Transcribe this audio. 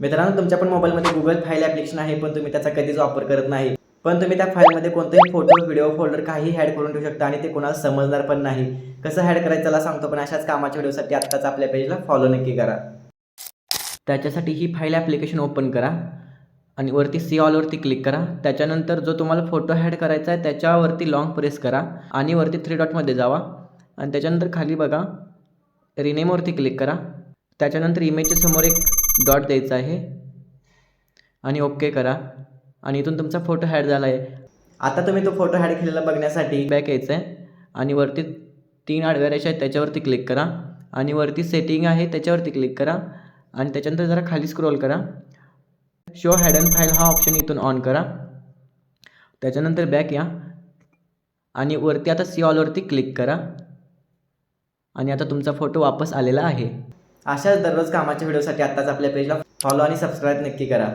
मित्रांनो तुमच्या पण मोबाईलमध्ये गुगल फाईल ॲप्लिकेशन आहे पण तुम्ही त्याचा कधीच वापर करत नाही. पण तुम्ही त्या फाईलमध्ये कोणताही फोटो व्हिडिओ फोल्डर काही ॲड करून ठेवू शकता आणि ते कोणाला समजणार पण नाही. कसं ॲड करायचं त्याला सांगतो पण अशाच कामाच्या व्हिडिओसाठी आत्ताच आपल्या पेजला फॉलो नक्की करा. त्याच्यासाठी ही फाईल ॲप्लिकेशन ओपन करा आणि वरती सी ऑलवरती क्लिक करा. त्याच्यानंतर जो तुम्हाला फोटो हॅड करायचा आहे त्याच्यावरती लॉंग प्रेस करा आणि वरती थ्री डॉटमध्ये जावा. आणि त्याच्यानंतर खाली बघा रिनेमवरती क्लिक करा. त्याच्यानंतर इमेजच्या समोर एक डॉट द्यायचा आहे. आणि ओके करा. आणि इथून तुमचा फोटो हॅड झाला आहे आता तुम्ही तो फोटो हॅड केलेला बघण्यासाठी बॅक यायचं आहे आणि वरती तीन आडव्या रेषा आहेत त्याच्यावरती क्लिक करा. आणि वरती सेटिंग आहे त्याच्यावरती क्लिक करा. आणि त्याच्यानंतर जरा खाली स्क्रोल करा. शो हॅड अँड फाईल हा ऑप्शन इथून ऑन करा. त्याच्यानंतर बॅक या. आणि वरती आता सी ऑलवरती क्लिक करा. आणि आता तुमचा फोटो वापस आलेला आहे. अशाच दररोज कामाच्या व्हिडिओसाठी आत्ताच आपल्या पेजला फॉलो आणि सबस्क्राईब नक्की करा.